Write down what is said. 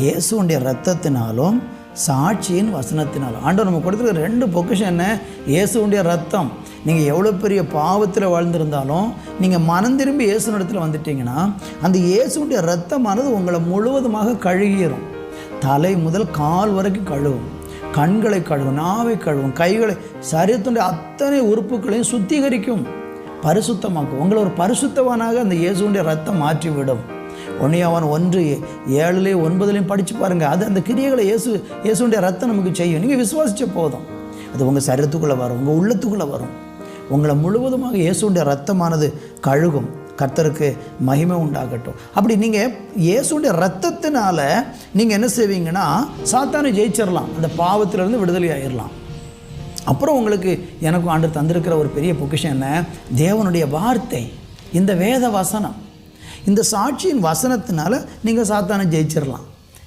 இயேசுடைய ரத்தத்தினாலும் சாட்சியின் வசனத்தினாலும். ஆண்டவர் நம்ம கொடுத்துருக்க ரெண்டு பொக்கிஷம் என்ன? இயேசுடைய ரத்தம் நீங்கள் எவ்வளோ பெரிய பாவத்தில் வாழ்ந்திருந்தாலும் நீங்கள் மனம் திரும்பி இயேசு இடத்துல வந்துட்டீங்கன்னா அந்த இயேசுடைய ரத்தமானது உங்களை முழுவதுமாக கழுகிரும். தலை முதல் கால் வரைக்கும் கழுவும். கண்களை கழுவும் நாவை கழுவும் கைகளை சரீரத்துடைய அத்தனை உறுப்புகளையும் சுத்திகரிக்கும். பரிசுத்தமாக்கும். உங்களை ஒரு பரிசுத்தவானாக அந்த இயேசுடைய ரத்தம் மாற்றிவிடும். ஒன்னையாவான் ஒன்று ஏழுலேயும் ஒன்பதுலேயும் படித்து பாருங்கள் அது அந்த கிரியைகளை இயேசு இயேசுடைய ரத்தம் நமக்கு செய்யும். நீங்கள் விசுவாசித்த போதும். அது உங்கள் சரீரத்துக்குள்ளே வரும் உங்கள் உள்ளத்துக்குள்ளே வரும். உங்களை முழுவதுமாக இயேசுடைய ரத்தமானது கழுகும். கர்த்தருக்கு மகிமை உண்டாகட்டும். அப்படி நீங்கள் இயேசுடைய ரத்தத்தினால நீங்கள் என்ன செய்வீங்கன்னா சாத்தானை ஜெயிச்சிடலாம் அந்த பாவத்திலேருந்து விடுதலை ஆயிடலாம் அப்புறம் உங்களுக்கு எனக்கும் ஆண்டு தந்திருக்கிற ஒரு பெரிய பொக்கிஷம் என்ன? தேவனுடைய வார்த்தை. இந்த வேத வசனம். இந்த சாட்சியின் வசனத்தினால நீங்கள் சாத்தானை ஜெயிச்சிடலாம்